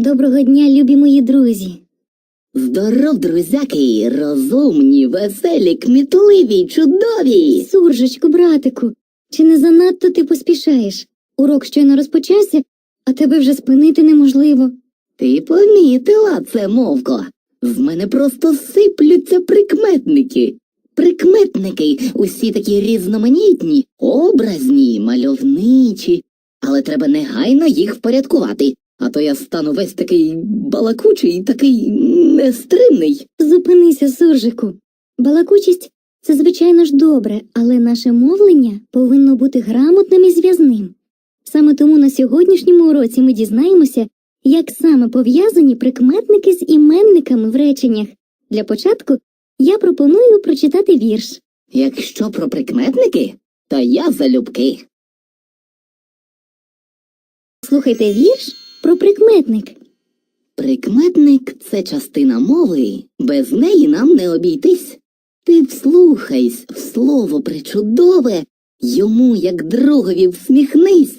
Доброго дня, любі мої друзі. Здоров, друзяки, розумні, веселі, кмітливі, чудові. Суржечку, братику, чи не занадто ти поспішаєш? Урок щойно розпочався, а тебе вже спинити неможливо. Ти помітила це, мовко? З мене просто сиплються прикметники. Прикметники усі такі різноманітні, образні, мальовничі, але треба негайно їх впорядкувати, а то я стану весь такий балакучий, такий нестримний. Зупинися, суржику. Балакучість це, звичайно ж, добре, але наше мовлення повинно бути грамотним і зв'язним. Саме тому на сьогоднішньому уроці ми дізнаємося, як саме пов'язані прикметники з іменниками в реченнях. Для початку я пропоную прочитати вірш. Якщо про прикметники, то я залюбки. Слухайте вірш про прикметник. Прикметник це частина мови, без неї нам не обійтись. Ти вслухайсь в слово причудове, йому, як другові, всміхнись.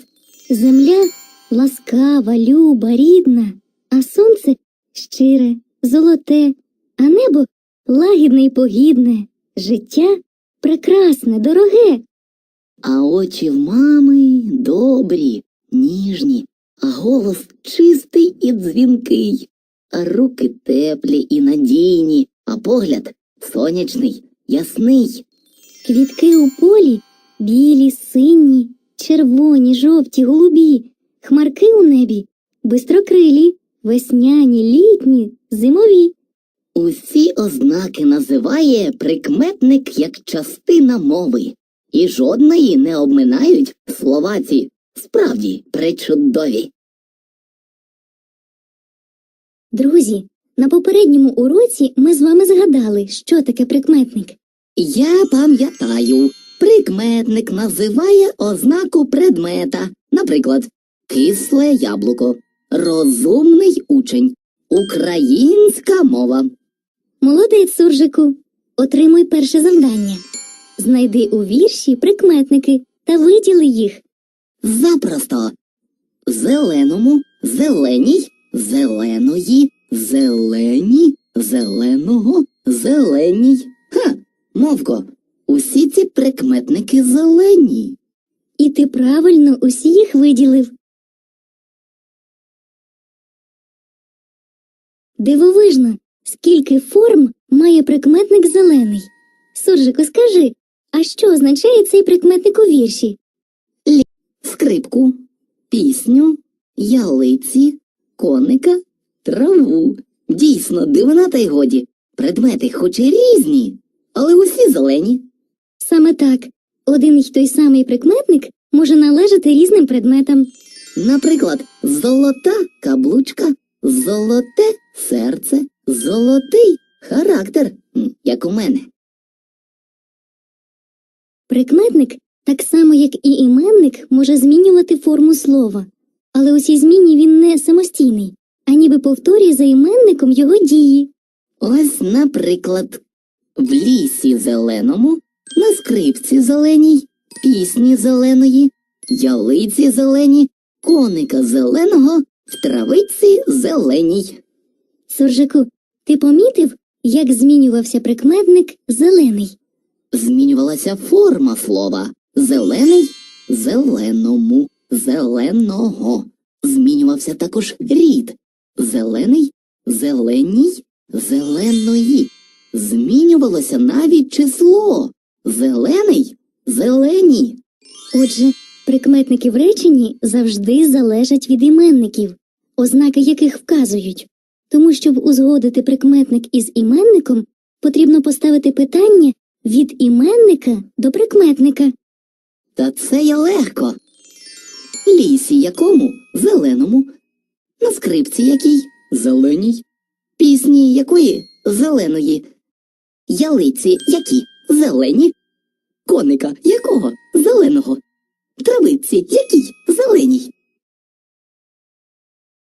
Земля ласкава, люба, рідна, а сонце щире, золоте, а небо лагідне й погідне, життя прекрасне, дороге. А очі в мами добрі, ніжні, голос чистий і дзвінкий, а руки теплі і надійні, а погляд сонячний, ясний. Квітки у полі білі, сині, червоні, жовті, голубі, хмарки у небі, бистрокрилі, весняні, літні, зимові. Усі ознаки називає прикметник як частина мови, і жодної не обминають слова ці справді причудові. Друзі, на попередньому уроці ми з вами згадали, що таке прикметник. Я пам'ятаю, прикметник називає ознаку предмета, наприклад, кисле яблуко, розумний учень, українська мова. Молодець, суржику. Отримуй перше завдання. Знайди у вірші прикметники та виділи їх. Запросто. Зеленому, зеленій, зеленої, зелені, зеленого, зеленій. Ха, мовко, усі ці прикметники зелені. І ти правильно усі їх виділив. Дивовижно, скільки форм має прикметник зелений. Суржику, скажи, а що означає цей прикметник у вірші? Скрипку, пісню, ялиці, коника, траву. Дійсно, дивина та й годі. Предмети хоч і різні, але усі зелені. Саме так, один й той самий прикметник може належати різним предметам. Наприклад, золота каблучка, золоте серце, золотий характер, як у мене. Прикметник, так само як і іменник, може змінювати форму слова, але у цій зміні він не самостійний, а ніби повторює за іменником його дії. Ось, наприклад, в лісі зеленому, на скрипці зеленій, пісні зеленої, ялиці зелені, коника зеленого, в травиці зеленій. Суржику, ти помітив, як змінювався прикметник зелений? Змінювалася форма слова зелений зеленому, зеленого. Змінювався також рід зелений, зеленій, зеленої. Змінювалося навіть число зелений, зелені. Отже, прикметники в реченні завжди залежать від іменників, ознаки яких вказують. Тому, щоб узгодити прикметник із іменником, потрібно поставити питання від іменника до прикметника. Та це я легко. Лісі якому? Зеленому, на скрипці якій? Зеленій, пісні якої? Зеленої, ялиці які? Зелені, коника якого? Зеленого, травиці якій? Зеленій.